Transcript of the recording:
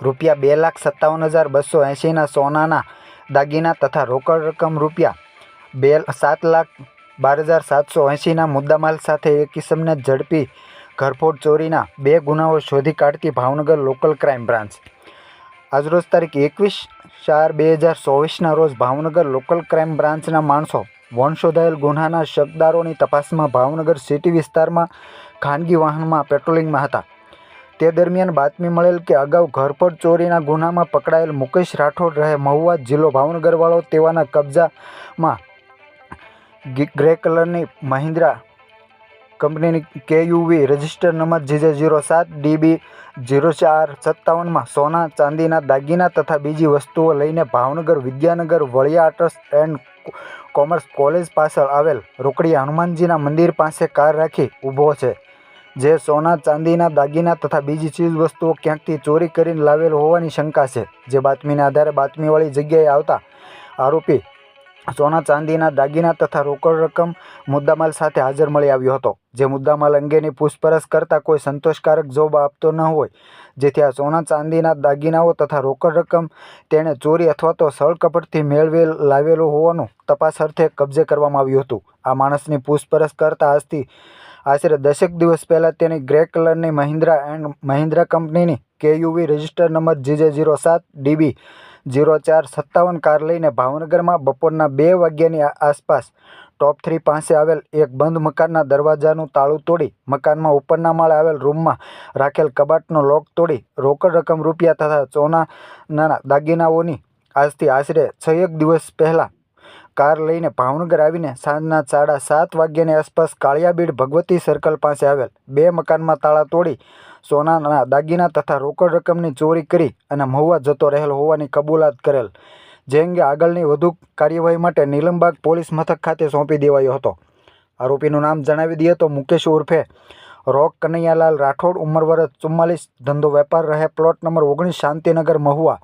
રૂપિયા બે લાખ સત્તાવન હજાર બસો એંશીના સોનાના દાગીના તથા રોકડ રકમ રૂપિયા બે સાત લાખ બાર હજાર સાતસો એંશીના મુદ્દામાલ સાથે એક કિસમને ઝડપી ઘરફોડ ચોરીના બે ગુનાઓ શોધી કાઢતી ભાવનગર લોકલ ક્રાઇમ બ્રાન્ચ. આજરોજ તારીખ એકવીસ ચાર બે હજાર ચોવીસના રોજ ભાવનગર લોકલ ક્રાઇમ બ્રાન્ચના માણસો વંશોધાયેલ ગુન્હાના શકદારોની તપાસમાં ભાવનગર સિટી વિસ્તારમાં ખાનગી વાહનમાં પેટ્રોલિંગમાં હતા. તે દરમિયાન બાતમી મળેલ કે અગાઉ ઘરફોડ ચોરીના ગુનામાં પકડાયેલ મુકેશ રાઠોડ રહે મહુવા જિલ્લો ભાવનગરવાળો તેવાના કબજામાં ગ્રે કલરની મહિન્દ્રા કંપનીની KUV register number GJ zero સાત, ડીબી જીરો ચાર, સત્તાવનમાં સોના, ચાંદીના દાગીના તથા બીજી વસ્તુઓ લઈને Bhavnagar Vidyanagar Valia arts and commerce college પાછળ આવેલ રોકડી હનુમાનજીના મંદિર પાસે કાર રાખી ઊભો છે. જે સોના, ચાંદીના, દાગીના તથા બીજી ચીજ વસ્તુઓ ક્યાંકથી ચોરી કરીને લાવેલ હોવાની શંકા છે. જે બાતમીના આધારે બાતમીવાળી જગ્યાએ આવતા આરોપી સોના, ચાંદીના, દાગીના તથા રોકડ રકમ મુદ્દામાલ સાથે હાજર મળી આવ્યો હતો. જે મુદ્દામાલ અંગેની પૂછપરછ કરતાં કોઈ સંતોષકારક જવાબ આપતો ન હોય, જેથી આ સોના, ચાંદીના, દાગીનાઓ તથા રોકડ રકમ તેણે ચોરી અથવા તો સળકપટથી મેળવેલ, લાવેલું હોવાનું તપાસ અર્થે કબજે કરવામાં આવ્યું હતું. આ માણસની પૂછપરછ કરતાં આજથી આશરે દસેક દિવસ પહેલાં તેની ગ્રે કલરની મહિન્દ્રા એન્ડ મહિન્દ્રા કંપનીની KUV register number GJ zero સાત ડીબી જીરો ચાર સત્તાવન કાર લઈને ભાવનગરમાં બપોરના બે વાગ્યાની આસપાસ ટોપ થ્રી પાસે આવેલ એક બંધ મકાનના દરવાજાનું તાળું તોડી મકાનમાં ઉપરના માળે આવેલ રૂમમાં રાખેલ કબાટનો લોક તોડી રોકડ રકમ રૂપિયા તથા સોનાના દાગીનાઓની આજથી આશરે છ એક દિવસ પહેલાં કાર લઈને ભાવનગર આવીને સાંજના સાડા સાત વાગ્યાની આસપાસ કાળિયાબીડ ભગવતી સર્કલ પાસે આવેલ બે મકાનમાં તાળા તોડી સોનાના દાગીના તથા રોકડ રકમની ચોરી કરી અને મહુવા જતો રહેલ હોવાની કબૂલાત કરેલ. જે અંગે આગળની વધુ કાર્યવાહી માટે નીલમબાગ પોલીસ મથક ખાતે સોંપી દેવાયો હતો. આરોપીનું નામ જણાવી દઈએ તો મુકેશ ઉર્ફે રોક કનૈયાલાલ રાઠોડ, ઉંમર વર્ષ ચુમ્માલીસ, ધંધો વેપાર રહે, પ્લોટ નંબર ઓગણીસ, શાંતિનગર, મહુવા.